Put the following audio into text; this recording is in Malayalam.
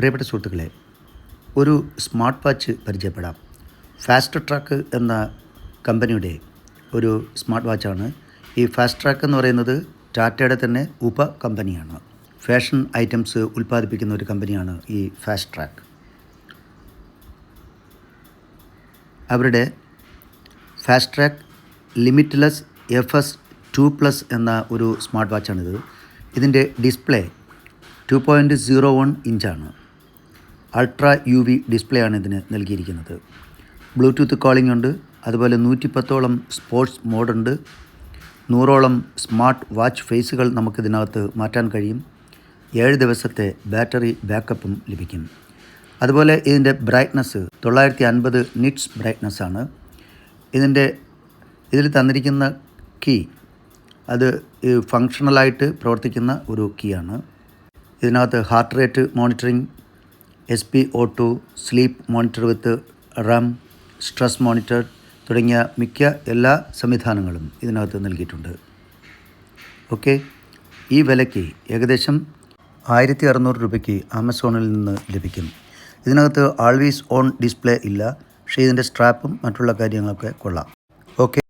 പ്രിയപ്പെട്ട സുഹൃത്തുക്കളെ ഒരു സ്മാർട്ട് വാച്ച് പരിചയപ്പെടാം. ഫാസ്റ്റ് ട്രാക്ക് എന്ന കമ്പനിയുടെ ഒരു സ്മാർട്ട് വാച്ചാണ്. ഈ ഫാസ്റ്റ് ട്രാക്ക് എന്ന് പറയുന്നത് ടാറ്റയുടെ തന്നെ ഉപ കമ്പനിയാണ് ഫാഷൻ ഐറ്റംസ് ഉൽപ്പാദിപ്പിക്കുന്ന ഒരു കമ്പനിയാണ് ഈ ഫാസ്റ്റ് ട്രാക്ക്. അവരുടെ Fastrack limitless F S two plus എന്ന ഒരു സ്മാർട്ട് വാച്ചാണിത്. ഇതിന്റെ display two point zero one ഇഞ്ചാണ്. അൾട്രാ യു വി ഡിസ്പ്ലേ ആണ് ഇതിന് നൽകിയിരിക്കുന്നത്. ബ്ലൂടൂത്ത് കോളിംഗ് ഉണ്ട്. അതുപോലെ നൂറ്റിപ്പത്തോളം സ്പോർട്സ് മോഡുണ്ട് നൂറോളം സ്മാർട്ട് വാച്ച് ഫേസുകൾ നമുക്കിതിനകത്ത് മാറ്റാൻ കഴിയും. ഏഴ് ദിവസത്തെ ബാറ്ററി ബാക്കപ്പും ലഭിക്കും. അതുപോലെ ഇതിന്റെ ബ്രൈറ്റ്നസ് തൊള്ളായിരത്തി അൻപത് നിറ്റ്സ് ബ്രൈറ്റ്നസ് ആണ് ഇതിന്റെ ഇതിൽ തന്നിരിക്കുന്ന കീ അത് ഫങ്ഷണലായിട്ട് പ്രവർത്തിക്കുന്ന ഒരു കീ ആണ് ഇതിനകത്ത് heart rate monitoring S P O two sleep monitor with REM stress monitor തുടങ്ങിയ മിക്ക എല്ലാ സംവിധാനങ്ങളും ഇതിനകത്ത് നൽകിയിട്ടുണ്ട്. ഓക്കെ ഈ വിലയ്ക്ക് ഏകദേശം ആയിരത്തി അറുന്നൂറ് രൂപയ്ക്ക് ആമസോണിൽ നിന്ന് ലഭിക്കും. ഇതിനകത്ത് ആൾവേസ് ഓൺ ഡിസ്പ്ലേ ഇല്ല പക്ഷേ ഇതിന്റെ സ്ട്രാപ്പും മറ്റുള്ള കാര്യങ്ങളൊക്കെ കൊള്ളാം. ഓക്കെ.